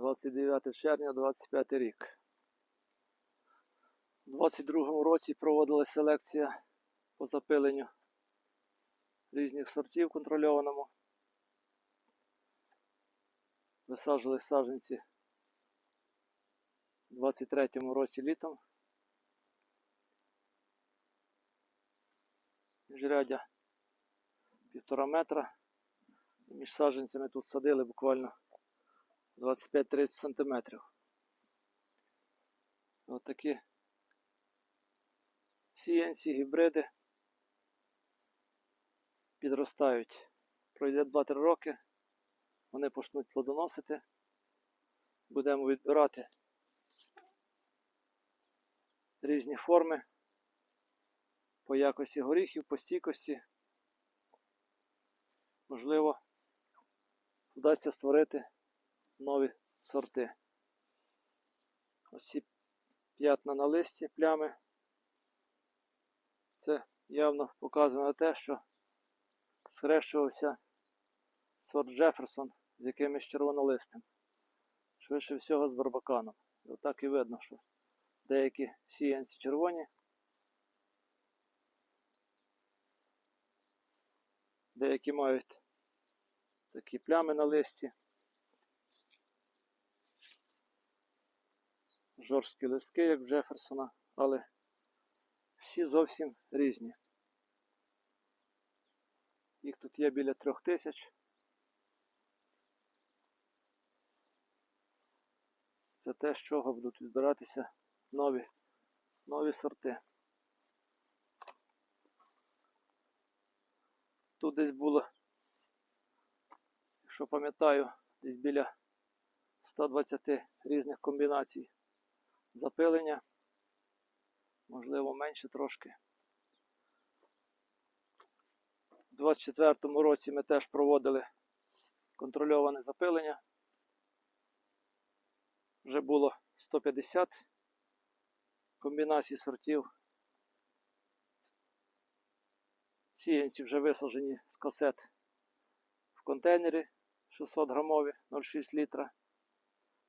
29 червня 25 рік. У 22 році проводилася селекція по запиленню різних сортів контрольованому. Висаджували саджанці у 23 році літом. Міжрядя півтора метра. Між саджанцями тут садили буквально 25-30 сантиметрів. Ось такі сіянці, гібриди підростають. Пройде 2-3 роки, вони почнуть плодоносити. Будемо відбирати різні форми по якості горіхів, по стійкості. Можливо, вдасться створити нові сорти. Ось ці п'ятна на листі, плями. Це явно показує на те, що схрещувався сорт Джеферсон з якимось червонолистим. Швидше всього з барбаканом. І отак і видно, що деякі сіянці червоні, деякі мають такі плями на листі. Жорсткі листки, як в Джеферсона, але всі зовсім різні. Їх тут є біля трьох тисяч. Це те, з чого будуть відбиратися нові, нові сорти. Тут десь було, якщо пам'ятаю, десь біля 120 різних комбінацій запилення, можливо, менше трошки. У 24-му році ми теж проводили контрольоване запилення. Вже було 150 комбінацій сортів. Сіянці вже висаджені з касет в контейнері 600 грамові 0,6 літра.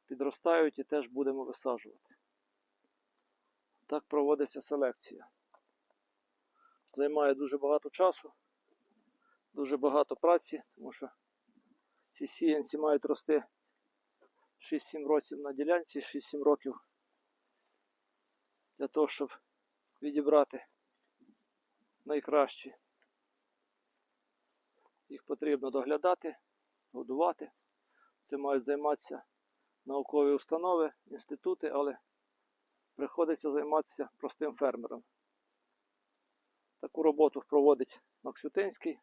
Підростають і теж будемо висаджувати. Так проводиться селекція. Займає дуже багато часу, дуже багато праці, тому що ці сіянці мають рости 6-7 років на ділянці, 6-7 років для того, щоб відібрати найкращі. Їх потрібно доглядати, годувати. Це мають займатися наукові установи, інститути, але приходиться займатися простим фермером. Таку роботу проводить Максютинський,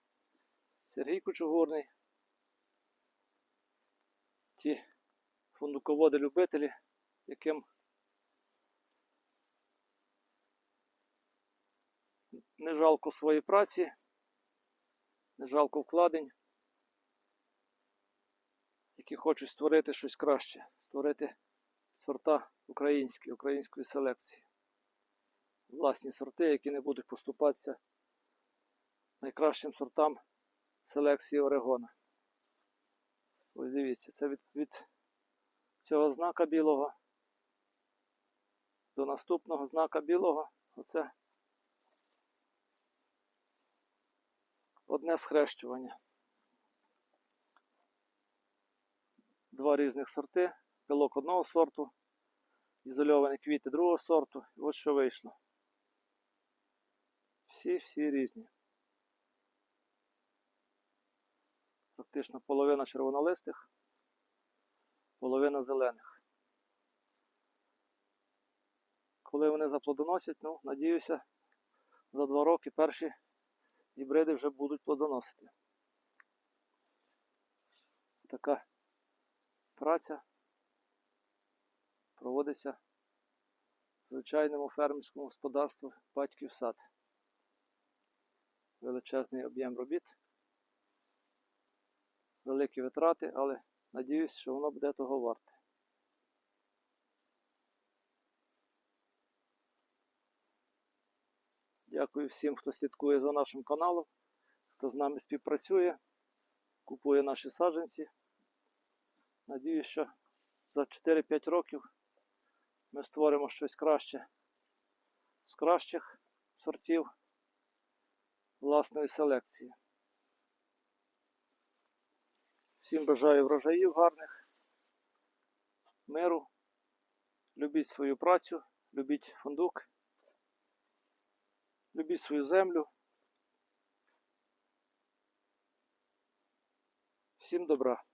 Сергій Кучугурний. Ті фундуководи-любителі, яким не жалко своєї праці, не жалко вкладень, які хочуть створити щось краще, створити сорта українські, української селекції. Власні сорти, які не будуть поступатися найкращим сортам селекції Орегона. Ось дивіться, це від, від цього знака білого до наступного знака білого. Оце одне схрещування. Два різних сорти, пилок одного сорту, ізольовані квіти другого сорту. І от що вийшло. Всі-всі різні. Практично половина червонолистих, половина зелених. Коли вони заплодоносять, ну, надіюся, за два роки перші гібриди вже будуть плодоносити. Така праця проводиться в звичайному фермерському господарстві батьків сад. Величезний об'єм робіт, великі витрати, але надіюсь, що воно буде того варте. Дякую всім, хто слідкує за нашим каналом, хто з нами співпрацює, купує наші саджанці. Надіюсь, що за 4-5 років ми створимо щось краще з кращих сортів власної селекції. Всім бажаю врожаїв гарних, миру. Любіть свою працю, любіть фундук, любіть свою землю. Всім добра.